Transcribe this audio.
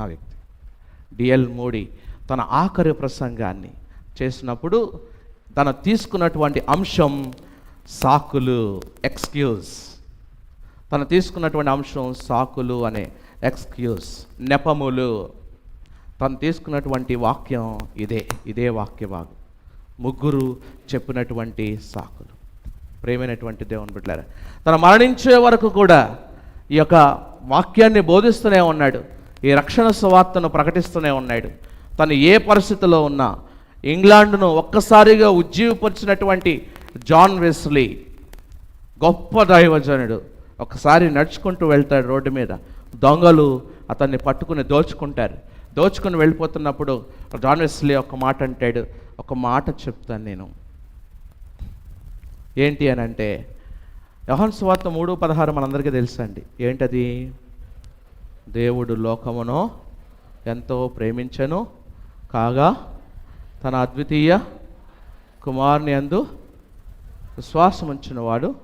ఆ వ్యక్తి. డిఎల్ మోడీ తన ఆఖరి ప్రసంగాన్ని చేసినప్పుడు తన తీసుకున్నటువంటి అంశం సాకులు ఎక్స్క్యూజ్. తను తీసుకున్నటువంటి అంశం సాకులు అనే ఎక్స్క్యూజ్. నెపములు. తను తీసుకున్నటువంటి వాక్యం ఇదే ఇదే వాక్య భాగం ముగ్గురు చెప్పినటువంటి సాకులు. ప్రేమైనటువంటి దేవుని బిడ్డారా తను మరణించే వరకు కూడా ఈ యొక్క వాక్యాన్ని బోధిస్తూనే ఉన్నాడు. ఈ రక్షణ సువార్తను ప్రకటిస్తూనే ఉన్నాడు. తను ఏ పరిస్థితిలో ఉన్నా ఇంగ్లాండ్ను ఒక్కసారిగా ఉజ్జీవపరిచినటువంటి జాన్ వెస్లీ గొప్ప దైవజనుడు. ఒకసారి నడుచుకుంటూ వెళ్తాడు రోడ్డు మీద. దొంగలు అతన్ని పట్టుకుని దోచుకుంటారు. దోచుకుని వెళ్ళిపోతున్నప్పుడు జాన్ వెస్లీ ఒక మాట అంటాడు. ఒక మాట చెప్తాను నేను. ఏంటి అని అంటే యహన్ సువార్త మూడు పదహారు మనందరికీ తెలుసండి. ఏంటది? దేవుడు లోకమును ఎంతో ప్రేమించను. కాగా తన అద్వితీయ కుమారుని అందు విశ్వాసముంచిన వాడు